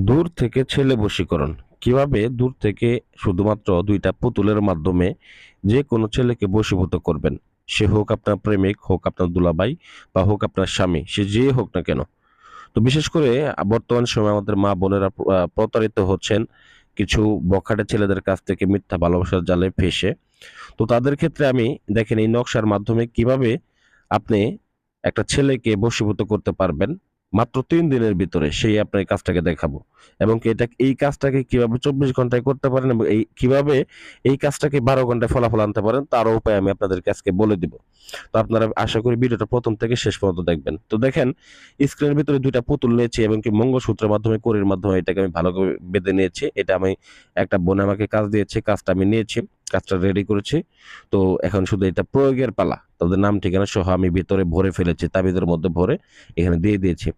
দূর থেকে ছেলে বশীকরণ। কীভাবে দূর থেকে শুধুমাত্র দুইটা পুতুলের মাধ্যমে যে কোনো ছেলেকে বশীভূত করবেন? সে হোক আপনার প্রেমিক, হোক আপনার দুলাবাই বা হোক আপনার স্বামী, সে যে হোক না কেন। তো বিশেষ করে বর্তমান সময়ে আমাদের মা বোনেরা প্রতারিত হচ্ছেন কিছু বখাটে ছেলেদের কাছ থেকে মিথ্যা ভালোবাসার জালে ফেসে। তো তাদের ক্ষেত্রে আমি দেখেন এই নকশার মাধ্যমে কীভাবে আপনি একটা ছেলেকে বশীভূত করতে পারবেন মাত্র তিন দিনের ভিতরে সেই আপনার কাজটাকে দেখাবো। এবং এটা, এই কাজটাকে কীভাবে চব্বিশ ঘন্টায় করতে পারেন এবং এই, কীভাবে এই কাজটাকে বারো ঘন্টায় ফলাফল আনতে পারেন তারও উপায় আমি আপনাদেরকে আজকে বলে দিব। তো আপনারা আশা করি ভিডিওটা প্রথম থেকে শেষ পর্যন্ত দেখবেন। তো দেখেন স্ক্রিনের ভিতরে দুইটা পুতুল নিয়েছি এবং কি মঙ্গলসূত্রের মাধ্যমে করির মাধ্যমে এটাকে আমি ভালো করে বেঁধে নিয়েছি। এটা আমি একটা বোন আমাকে কাজ দিয়েছে, কাজটা আমি নিয়েছি, কাজটা রেডি করেছি। তো এখন শুধু এটা প্রয়োগের পালা। তাদের নাম, ঠিকানা সহ আমি ভিতরে ভরে ফেলেছি তাবিদের মধ্যে ভরে এখানে দিয়ে দিয়েছি।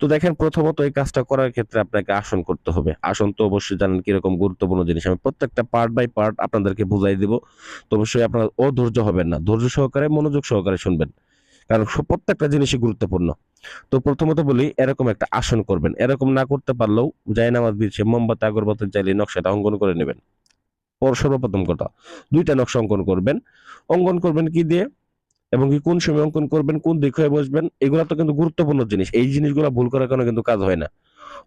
তো দেখেন, প্রথমত এই কাজটা করার ক্ষেত্রে আপনাকে আসন করতে হবে। আসন তো অবশ্যই জানেন কীরকম গুরুত্বপূর্ণ জিনিস। আমি প্রত্যেকটা পার্ট বাই পার্ট আপনাদেরকে বুঝাই দিব। তো অবশ্যই আপনার অধৈর্য হবেন না। ধৈর্য সহকারে, মনোযোগ সহকারে শুনবেন। কারণ প্রত্যেকটা জিনিসই গুরুত্বপূর্ণ। তো প্রথমত বলি, এরকম একটা আসন করবেন। এরকম না করতে পারলেও যাই নামাজ দিচ্ছে, মোমবাতি, আগরবাতি চাইলে নকশাটা অঙ্কন করে নেবেন। পর- সর্বপ্রথম কথা, দুইটা নকশা অঙ্কন করবেন। অঙ্কন করবেন কি দিয়ে? এবং কি কোন সময় অঙ্কন করবেন, কোন দিক হয়ে বসবেন, এগুলো তো কিন্তু গুরুত্বপূর্ণ জিনিস। এই জিনিসগুলো ভুল করার কারণে কিন্তু কাজ হয় না।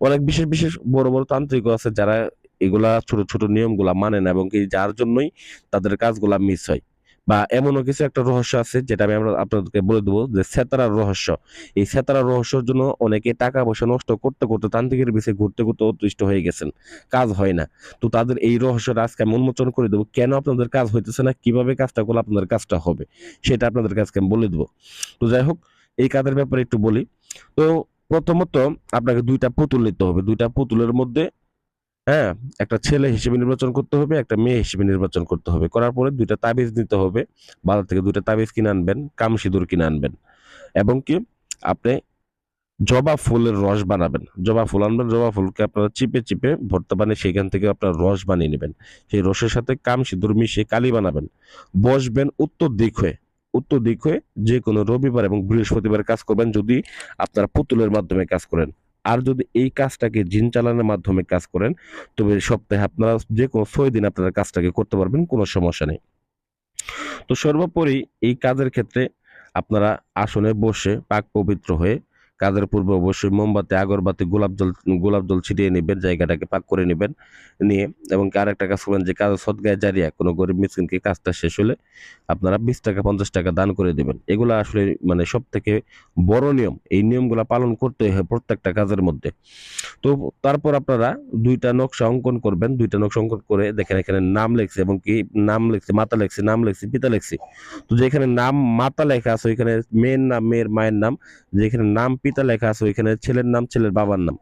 অনেক বিশেষ বিশেষ বড় বড় তান্ত্রিক আছে যারা এগুলা ছোট ছোট নিয়মগুলা মানে না এবং কি যার জন্যই তাদের কাজগুলা মিস হয়। বা এমনও কিছু একটা রহস্য আছে যেটা আমি আমরা আপনাদেরকে বলে দেবো যে সেতারার রহস্য। এই সেতারার রহস্যর জন্য অনেকে টাকা পয়সা নষ্ট করতে করতে তান্ত্রিকের পিছিয়ে ঘুরতে ঘুরতে অতিষ্ঠ হয়ে গেছেন। কাজ হয় না। তো তাদের এই রহস্যটা আজকে আমি উন্মোচন করে দেবো। কেন আপনাদের কাজ হইতেছে না? কীভাবে কাজটা করলে আপনাদের কাজটা হবে? সেটা আপনাদের কাজকে আমি বলে দেবো। তো যাই হোক, এই কাজের ব্যাপারে একটু বলি। তো প্রথমত আপনাকে দুইটা পুতুল নিতে হবে। দুইটা পুতুলের মধ্যে হ্যাঁ একটা ছেলে হিসেবে নির্বাচন করতে হবে, একটা মেয়ে হিসেবে নির্বাচন করতে হবে। করার পরে দুইটা তাবিজ নিতে হবে। বাজার থেকে দুইটা তাবিজ কিনে আনবেন, কাম সিঁদুর কিনে আনবেন। এবং কি, আপনি জবা ফুলের রস বানাবেন। জবা ফুল আনবেন, জবা ফুলকে আপনারা চিপে চিপে ভর্তা বানিয়ে সেখান থেকে আপনার রস বানিয়ে নেবেন। সেই রসের সাথে কাম সিঁদুর মিশিয়ে কালি বানাবেন। বসবেন উত্তর দিক হয়ে। উত্তর দিক হয়ে যে কোনো রবিবার এবং বৃহস্পতিবার কাজ করবেন যদি আপনারা পুতুলের মাধ্যমে কাজ করেন। আর যদি এই কাজটাকে জিন চালানোর মাধ্যমে কাজ করেন, তবে সপ্তাহে আপনারা যে কোনো ছয় দিন আপনারা কাজটাকে করতে পারবেন, কোনো সমস্যা নেই। তো সর্বোপরি এই কাজের ক্ষেত্রে আপনারা আসনে বসে পাক পবিত্র হয়ে কাজের পূর্বে অবশ্যই মোমবাতি, আগরবাতি, গোলাপ জল গোলাপ জল ছিটিয়ে নেবেন, জায়গাটাকে পাক করে নেবেন, নিয়ে এবং আরেকটা কাজ করবেন যে কাজ সদগায় জারিয়া কোনো গরিব মিসকিনকে কাজটা শেষ হলে আপনারা বিশ টাকা, পঞ্চাশ টাকা দান করে দেবেন। এগুলো আসলে মানে সব থেকে বড় নিয়ম। এই নিয়মগুলো পালন করতে হয় প্রত্যেকটা কাজের মধ্যে। তো তারপর আপনারা দুইটা নকশা অঙ্কন করবেন। দুইটা নকশা অঙ্কন করে দেখেন এখানে নাম লেখছে এবং কি নাম লেখছে মাতা লেখছে, নাম লেখছে, পিতা লেখছে। তো যেখানে নাম মাতা লেখা আছে, ওইখানে মেয়ের নাম, মেয়ের মায়ের নাম, যেখানে নাম পিতা লেখা আছে, ওইখানে ছেলের নাম, ছেলের বাবার নাম।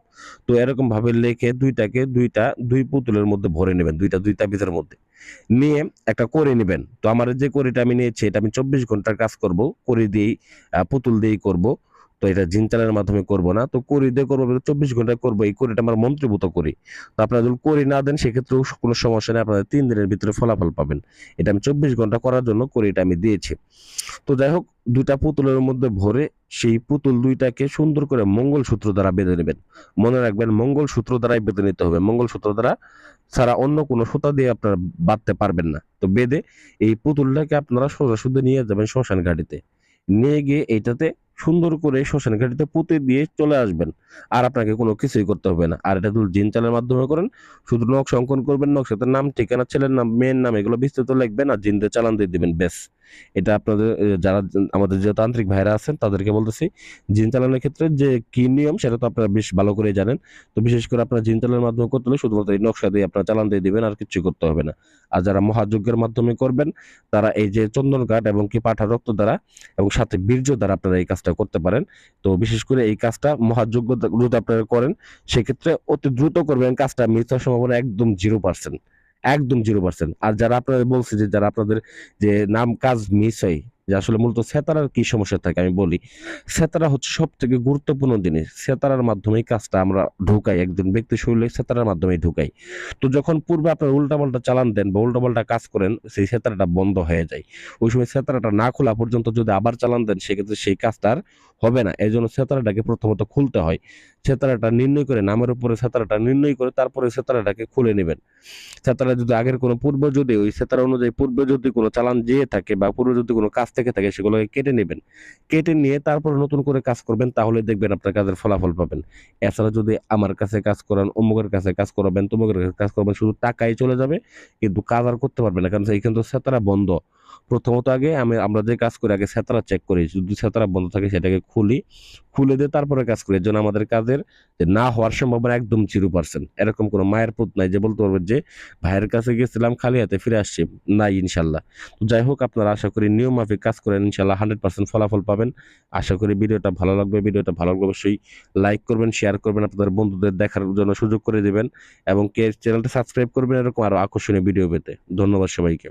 তো এরকম ভাবে লেখে দুইটাকে দুইটা, দুই পুতুলের মধ্যে ভরে নেবেন, দুইটা দুই তাবিজের মধ্যে। নিয়ে একটা করে নেবেন। তো আমার যে করিটা আমি নিয়েছি, এটা আমি চব্বিশ ঘণ্টার কাজ করব, করি দিয়েই পুতুল দিয়েই করব। তো এটা জিন চালানোর মাধ্যমে করব না। তো করি, দিয়ে করব চব্বিশ ঘন্টায় করব, এই করিটা আমার মন্ত্রীভূত করি। তো আপনারা যদি করি না দেন, সেক্ষেত্রেও কোনো সমস্যা নেই, আপনারা তিন দিনের ভিতরে ফলাফল পাবেন। এটা আমি চব্বিশ ঘণ্টা করার জন্য করিটা আমি দিয়েছি। তো যাই হোক, দুইটা পুতুলের মধ্যে ভরে সেই পুতুল দুইটাকে সুন্দর করে মঙ্গলসূত্র দ্বারা বেঁধে নেবেন। মনে রাখবেন, মঙ্গলসূত্র দ্বারাই বেঁধে নিতে হবে। মঙ্গলসূত্র দ্বারা ছাড়া অন্য কোনো সুতা দিয়ে আপনারা বাঁধতে পারবেন না। তো বেঁধে এই পুতুলটাকে আপনারা সোজাসুদ্ধি নিয়ে যাবেন শ্মশান ঘাটিতে। নিয়ে গিয়ে এইটাতে সুন্দর করে শ্মশান ঘাটিতে পুঁতে দিয়ে চলে আসবেন। আর আপনাকে কোনো কিছুই করতে হবে না। আর এটা যদি জিন চালের মাধ্যমে করেন। শুধু নকশা অঙ্কন করবেন, নকশাতে নাম, ঠিকানা, ছেলের নাম, মেয়ের নাম, এগুলো বিস্তৃত লিখবেন আর জিনদের চালান দিয়ে দেবেন, ব্যাস। এটা আপনাদের যারা আমাদের যে তান্ত্রিক ভাইরা আছেন, তাদেরকে বলতেছি, জিন চালানোর ক্ষেত্রে যে কি নিয়ম, সেটা তো আপনারা বেশ ভালো করে জানেন। তো বিশেষ করে আপনারা জিন চালানোর মাধ্যমে করতে হলে শুধুমাত্র এই নকশা দিয়ে আপনারা চালান দিয়ে দিবেন, আর কিছু করতে হবে না। আর যারা মহাযজ্ঞের মাধ্যমে করবেন, তারা এই যে চন্দন কাঠ এবং কি পাঠা রক্ত দ্বারা এবং সাথে বীর্য দ্বারা আপনারা এই কাজটা করতে পারেন। তো বিশেষ করে এই কাজটা মহাযজ্ঞ যদি আপনারা করেন, সেক্ষেত্রে অতি দ্রুত করবেন, কাজটা মিস হওয়ার সম্ভাবনা একদম জিরো পার্সেন্ট একদম জিরো পার্সেন্ট আর যারা আপনাদের বলছে যে, যারা আপনাদের যে নাম কাজ মিস হয়, যে আসলে মূলত সেতারার কি সমস্যা থাকে আমি বলি, সেতারা হচ্ছে সব থেকে গুরুত্বপূর্ণ জিনিস। সেতারার মাধ্যমে কাজটা আমরা ঢুকাই, একজন ব্যক্তি শরীরে সেতারার মাধ্যমে ঢুকাই। তো যখন পূর্বে আপনার উল্টাপাল্টা চালান দেন বা উল্টাপাল্টা কাজ করেন, সেই সেতারাটা বন্ধ হয়ে যায়। ওই সময় সেতারাটা না খোলা পর্যন্ত যদি আবার চালান দেন, সেক্ষেত্রে সেই কাজটা আর হবে না। এই জন্য সেতারাটাকে প্রথমত খুলতে হয়। সেতারাটা নির্ণয় করে নামের উপরে সেতারাটা নির্ণয় করে তারপরে সেতারাটাকে খুলে নেবেন। সেতারা যদি আগের কোনো পূর্ব যদি, ওই সেতারা অনুযায়ী পূর্বে যদি কোনো চালান যেয়ে থাকে বা পূর্বে যদি কোনো কাজ থেকে থাকে, সেগুলোকে কেটে নেবেন। কেটে নিয়ে তারপর নতুন করে কাজ করবেন, তাহলে দেখবেন আপনার কাজের ফলাফল পাবেন। এছাড়া যদি আমার কাছে কাজ করান, অমুকের কাছে কাজ করাবেন, তমুকের কাছে কাজ করবেন, শুধু টাকাই চলে যাবে, কিন্তু কাজ আর করতে পারবেন না, কারণ এইখানে তো সেতারা বন্ধ। প্রথমত আগে আমি, আমরা যে কাজ করি, আগে সেতারা চেক করি। যদি সেতারা বন্ধ থাকে, সেটাকে খুলি। খুলে দিয়ে তারপরে কাজ করি। এর আমাদের কাজের যে না হওয়ার সম্ভাবনা একদম জিরো পার্সেন্ট এরকম কোনো মায়ের পুত নাই যে বলতে পারবেন যে, ভাইয়ের কাছে গেছিলাম, খালি হাতে ফিরে আসছি। নাই, ইনশাল্লাহ। তো যাই হোক, আপনারা আশা করি নিয়ম মাফিক কাজ করেন। ইনশাল্লাহ হান্ড্রেড পার্সেন্ট ফলাফল পাবেন। আশা করি ভিডিওটা ভালো লাগবে। ভিডিওটা ভালো লাগবে অবশ্যই লাইক করবেন শেয়ার করবেন, আপনাদের বন্ধুদের দেখার জন্য সুযোগ করে দেবেন। এবং কে চ্যানেলটা সাবস্ক্রাইব করবেন, এরকম আরও আকর্ষণীয় ভিডিও পেতে। ধন্যবাদ সবাইকে।